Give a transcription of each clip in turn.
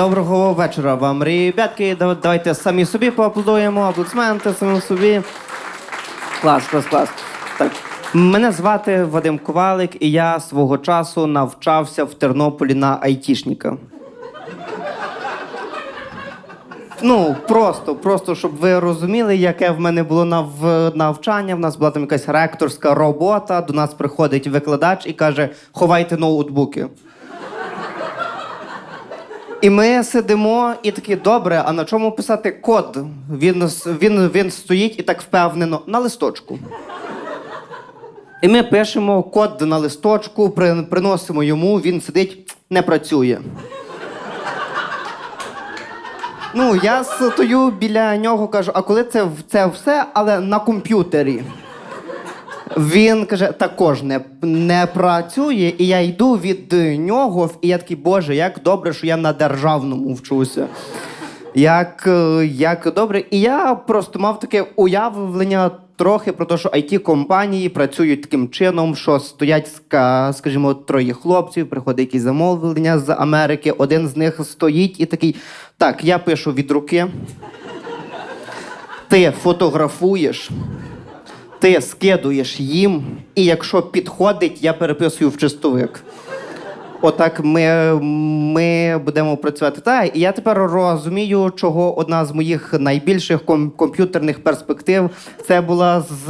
Доброго вечора вам, ребятки. Давайте самі собі поаплодуємо, аплодисменти самі собі. Клас, клас, клас. Так. Мене звати Вадим Ковалик, і я свого часу навчався в Тернополі на айтішника. Ну, просто, просто, щоб ви розуміли, яке в мене було нав... навчання. В нас була там якась ректорська робота. До нас приходить викладач і каже: ховайте ноутбуки. І ми сидимо і такі, добре, а на чому писати код? Він, він, він стоїть і так впевнено на листочку. І ми пишемо код на листочку, при, приносимо йому, він сидить, не працює. Ну, я стою біля нього, кажу, а коли це, це все, але на комп'ютері. Він каже, також не, не працює, і я йду від нього, і я такий, боже, як добре, що я на державному вчуся. Як, е, як добре. І я просто мав таке уявлення трохи про те, що it компанії працюють таким чином, що стоять, скажімо, троє хлопців, приходить якісь замовлення з Америки, один з них стоїть і такий: так, я пишу від руки, ти фотографуєш ти скидуєш їм, і якщо підходить, я переписую в чистовик. Отак ми, ми будемо працювати. Та, і я тепер розумію, чого одна з моїх найбільших ком- комп'ютерних перспектив це була з,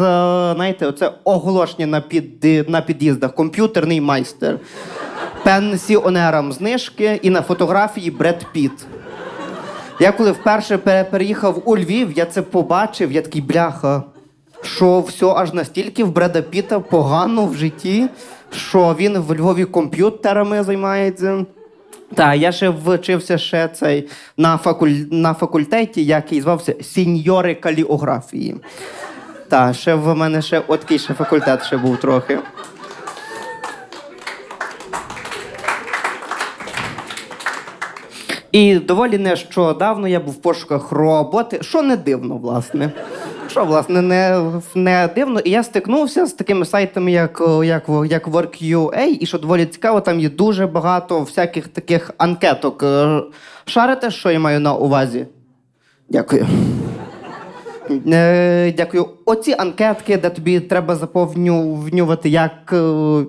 знаєте, оце оголошення на, під, на під'їздах. Комп'ютерний майстер. Пенсіонерам знижки і на фотографії Бред Піт. Я коли вперше переїхав у Львів, я це побачив, я такий бляха. Що все аж настільки в Бреда Піта погано в житті, що він в Львові комп'ютерами займається. Та я ще вчився ще цей на, факуль... на факультеті, який звався сіньори каліографії. Та, ще в мене ще от ще факультет ще був трохи. І доволі нещодавно я був в пошуках роботи, що не дивно, власне. Що, власне, не, не дивно. І я стикнувся з такими сайтами, як, як, як Work.ua, і що доволі цікаво, там є дуже багато всяких таких анкеток. Е, Шарите, що я маю на увазі? Дякую. Е, дякую. Оці анкетки, де тобі треба заповнювати, як, е,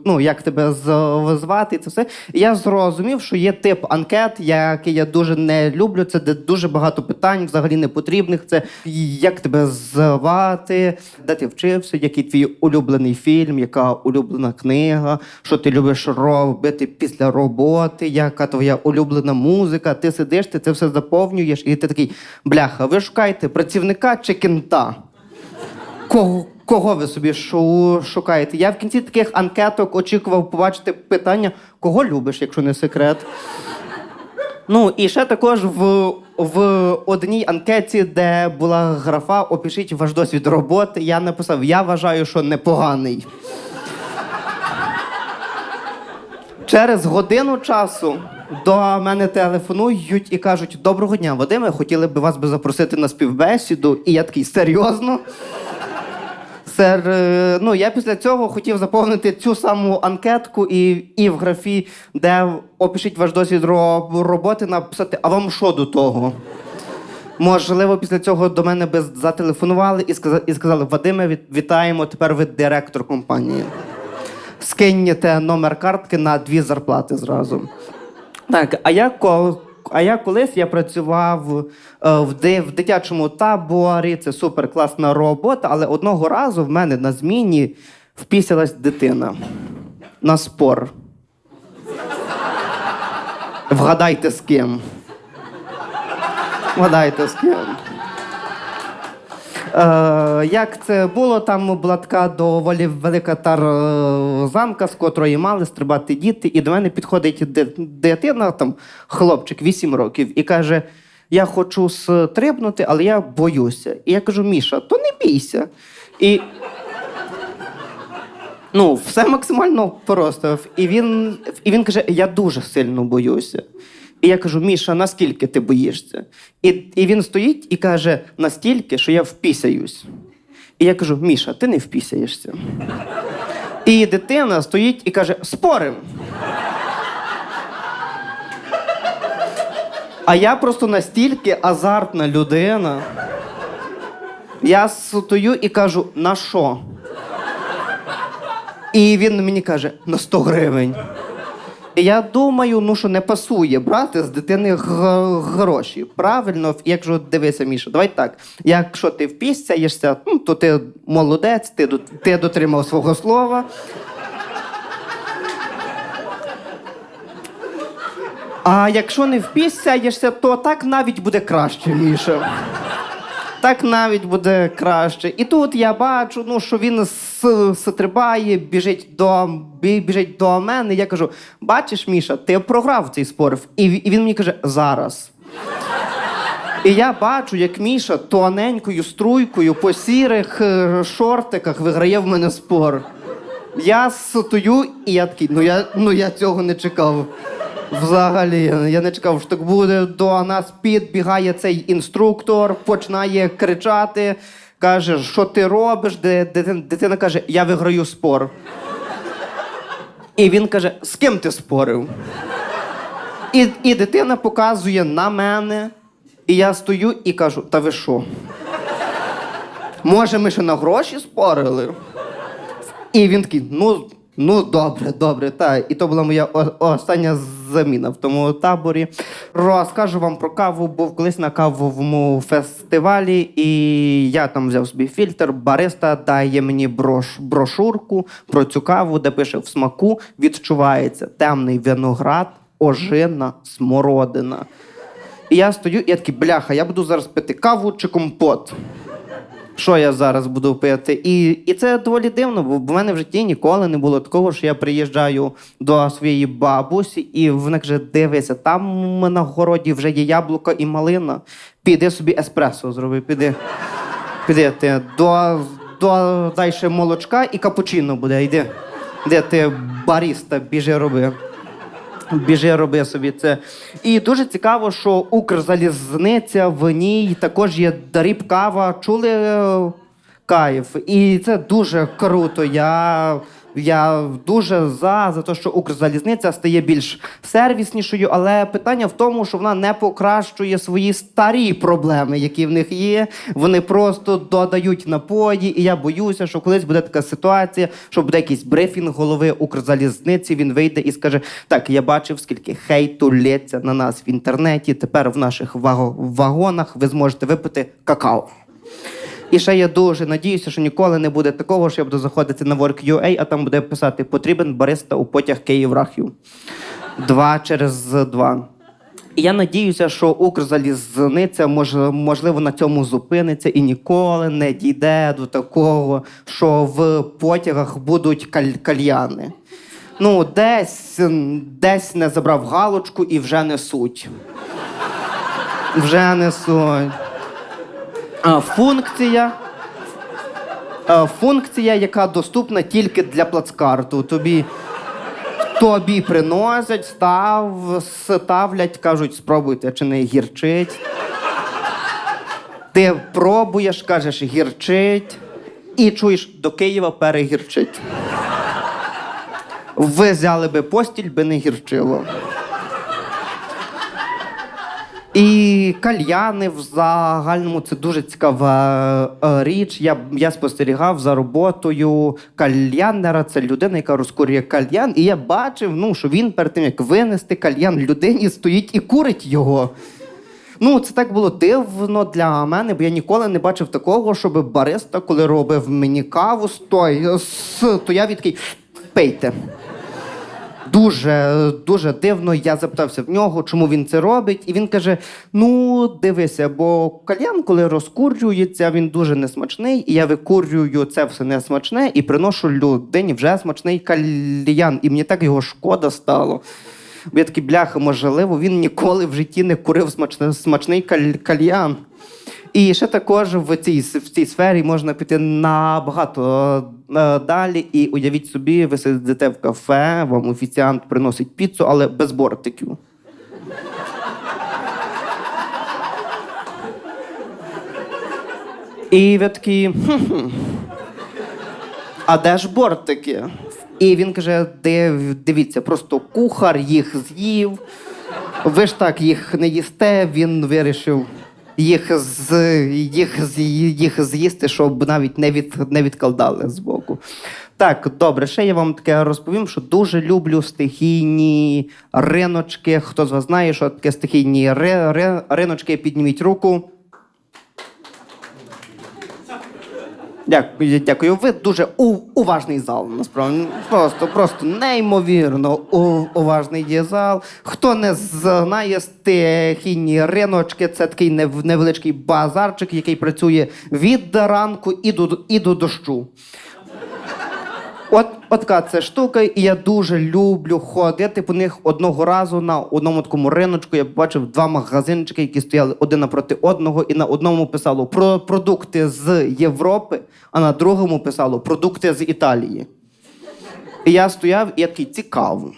ну, як тебе з- звати, це все. Я зрозумів, що є тип анкет, який я дуже не люблю. Це де дуже багато питань, взагалі не потрібних. Це як тебе звати, де ти вчився, який твій улюблений фільм, яка улюблена книга, що ти любиш робити після роботи, яка твоя улюблена музика. Ти сидиш, ти це все заповнюєш, і ти такий бляха, ви шукаєте працівника чи кента? Кого, кого ви собі шу- шукаєте? Я в кінці таких анкеток очікував побачити питання, кого любиш, якщо не секрет. Ну і ще також в, в одній анкеті, де була графа Опишіть ваш досвід роботи, я написав: Я вважаю, що непоганий. Через годину часу до мене телефонують і кажуть: Доброго дня, Вадиме, хотіли б вас би запросити на співбесіду. І я такий серйозно. Сер, е, ну я після цього хотів заповнити цю саму анкетку і, і в графі, де опишіть ваш досвід роботи, написати, а вам що до того? Можливо, після цього до мене би зателефонували і сказали, і сказали Вадиме, вітаємо, тепер ви директор компанії. Скиньте номер картки на дві зарплати зразу. Так, а я ко- а я колись я працював е, в, ди- в дитячому таборі, це супер класна робота, але одного разу в мене на зміні впісялась дитина на спор. Вгадайте з ким. Вгадайте з ким. Е, як це було, там була така доволі велика тарзанка, з котрої мали стрибати діти, і до мене підходить дитина, там хлопчик 8 років, і каже: Я хочу стрибнути, але я боюся. І я кажу: Міша, то не бійся. І Ну, все максимально просто. І він, і він каже: Я дуже сильно боюся. І я кажу: Міша, наскільки ти боїшся? І, і він стоїть і каже: настільки, що я впісяюсь. І я кажу: Міша, ти не впісяєшся. І дитина стоїть і каже: Спорим. А я просто настільки азартна людина. Я стою і кажу, на що? І він мені каже, на 100 гривень. Я думаю, ну що не пасує брати з дитини гроші. Правильно, якщо дивися, Міша, давай так. Якщо ти впісяєшся, ну, то ти молодець, ти, ти дотримав свого слова. А якщо не впісяєшся, то так навіть буде краще, Міша. Так навіть буде краще. І тут я бачу, ну, що він стрибає, біжить до, біжить до мене. Я кажу: бачиш, Міша, ти програв цей спор. І, і він мені каже, зараз. І я бачу, як Міша тоненькою струйкою по сірих е, шортиках виграє в мене спор. Я стою, і я такий, ну я, ну я цього не чекав. Взагалі, я не чекав, що так буде. До нас підбігає цей інструктор, починає кричати, каже, що ти робиш? Дитина, каже, я виграю спор. І він каже: з ким ти спорив? І, і дитина показує на мене, і я стою і кажу: та ви що? Може, ми ще на гроші спорили? І він такий, ну, ну добре, добре, та. І то була моя остання заміна в тому таборі. Розкажу вам про каву, був колись на кавовому фестивалі, і я там взяв собі фільтр. Бариста дає мені брош, брошурку про цю каву, де пише в смаку відчувається темний виноград, ожина, смородина. І я стою, і я такий, бляха, я буду зараз пити каву чи компот що я зараз буду пити. І, і це доволі дивно, бо в мене в житті ніколи не було такого, що я приїжджаю до своєї бабусі, і вона каже: дивися, там на городі вже є яблуко і малина. Піди собі еспресо зроби, піди. Піди ти до, до дай ще молочка і капучино буде. Йди. Де ти баріста, біжи роби. Біжи, роби собі це. І дуже цікаво, що Укрзалізниця в ній також є даріб кава. Чули е, кайф? І це дуже круто. Я, я дуже за, за те, що Укрзалізниця стає більш сервіснішою, але питання в тому, що вона не покращує свої старі проблеми, які в них є. Вони просто додають напої. І я боюся, що колись буде така ситуація, що буде якийсь брифінг голови Укрзалізниці. Він вийде і скаже: Так, я бачив, скільки хейту лється на нас в інтернеті. Тепер в наших ваго- вагонах ви зможете випити какао. І ще я дуже надіюся, що ніколи не буде такого, що я буду заходити на Work.ua, а там буде писати потрібен бариста у потяг Київ-Рахів. Два через два. І я надіюся, що Укрзалізниця мож, можливо на цьому зупиниться і ніколи не дійде до такого, що в потягах будуть каль- кальяни. Ну, десь, десь не забрав галочку і вже несуть. Вже несуть. Функція. Функція, яка доступна тільки для плацкарту. Тобі, тобі приносять, став, ставлять, кажуть, спробуйте, чи не гірчить. Ти пробуєш, кажеш, гірчить, і чуєш, до Києва перегірчить. Ви взяли би постіль, би не гірчило. І кальяни в загальному це дуже цікава е, річ. Я, я спостерігав за роботою кальянера. Це людина, яка розкурює кальян. І я бачив, ну, що він перед тим, як винести кальян людині, стоїть і курить його. Ну, це так було дивно для мене, бо я ніколи не бачив такого, щоб бариста, коли робив мені каву, стой, стояв і такий пийте. Дуже дуже дивно. Я запитався в нього, чому він це робить. І він каже: Ну, дивися, бо кальян, коли розкурюється, він дуже несмачний, і я викурюю це все несмачне і приношу людині вже смачний кальян. І мені так його шкода стало. Бо я такий бляха, можливо, він ніколи в житті не курив смачний каль- кальян. І ще також в цій, в цій сфері можна піти набагато е, далі. І уявіть собі, ви сидите в кафе, вам офіціант приносить піцу, але без бортиків. І ви такі. «Хм-хм, А де ж бортики? І він каже: «Див- дивіться, просто кухар їх з'їв. Ви ж так їх не їсте, він вирішив їх, з, їх, з- їх з'їсти, щоб навіть не, від, не відкладали з боку. Так, добре, ще я вам таке розповім, що дуже люблю стихійні риночки. Хто з вас знає, що таке стихійні ри, ри, риночки, підніміть руку. Дякую, дякую. Ви дуже у, уважний зал. Насправді просто, просто неймовірно уважний є зал. Хто не знає стихійні риночки, це такий невеличкий базарчик, який працює від ранку і до, і до дощу. От, от така це штука, і я дуже люблю ходити по них одного разу на одному такому риночку. Я побачив два магазинчики, які стояли один напроти одного, і на одному писало про продукти з Європи, а на другому писало продукти з Італії. І я стояв, і я такий цікаво.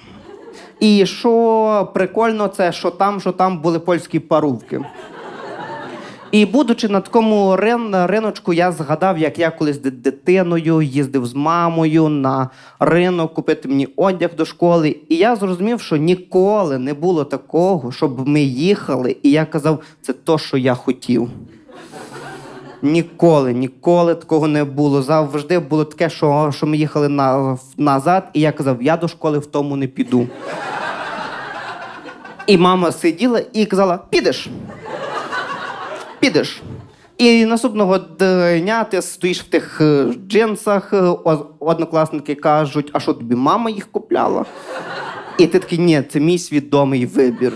І що прикольно, це що там, що там були польські парубки. І будучи на такому рин, риночку, я згадав, як я колись дитиною їздив з мамою на ринок купити мені одяг до школи. І я зрозумів, що ніколи не було такого, щоб ми їхали, і я казав, це то, що я хотів. Ніколи, ніколи такого не було. Завжди було таке, що, що ми їхали на, назад, і я казав, я до школи в тому не піду. І мама сиділа і казала: підеш підеш. І наступного дня ти стоїш в тих е, джинсах, е, однокласники кажуть, а що тобі мама їх купляла? І ти такий, ні, це мій свідомий вибір.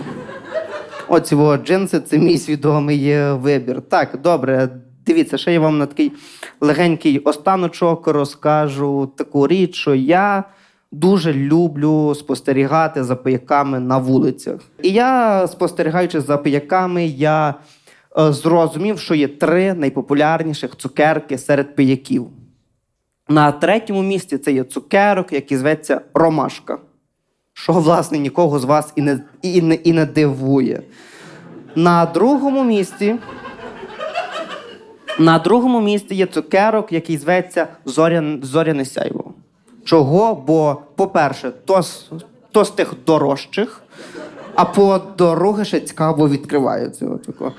Оці джинси це мій свідомий е, вибір. Так, добре, дивіться, ще я вам на такий легенький останочок розкажу таку річ, що я дуже люблю спостерігати за пияками на вулицях. І я, спостерігаючи за пияками, я зрозумів, що є три найпопулярніших цукерки серед пияків. На третьому місці це є цукерок, який зветься Ромашка. Що, власне, нікого з вас і не, і не, і не дивує. На другому місці. На другому місці є цукерок, який зветься Зорян, Зоряне сяйво. Чого? Бо, по-перше, то, з- то з тих дорожчих, а по-друге, ще цікаво відкривається. Отако.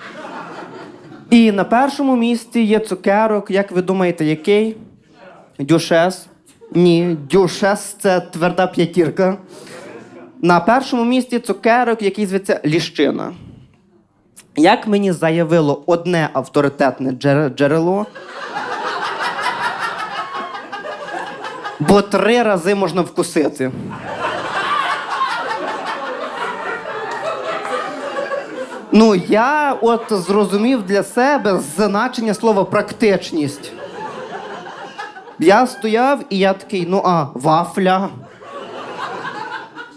І на першому місці є цукерок, як ви думаєте, який? Дюшес. Ні, дюшес це тверда п'ятірка. На першому місці цукерок, який зветься Ліщина. Як мені заявило одне авторитетне джер- джерело, бо три рази можна вкусити. Ну, я от зрозумів для себе значення слова практичність. Я стояв і я такий, ну а, вафля.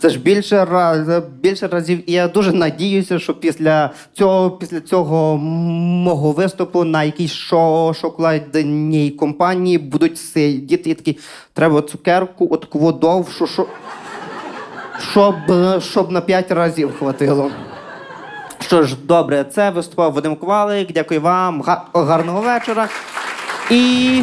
Це ж більше, раз, більше разів. І я дуже надіюся, що після цього, після цього мого виступу на якійсь шо, шоколадній компанії будуть сидіти і такі, треба цукерку, довшу, що, щоб, щоб на п'ять разів хватило. Що ж, добре, це виступав Вадим Ковалик. Дякую вам. Га- гарного вечора. І.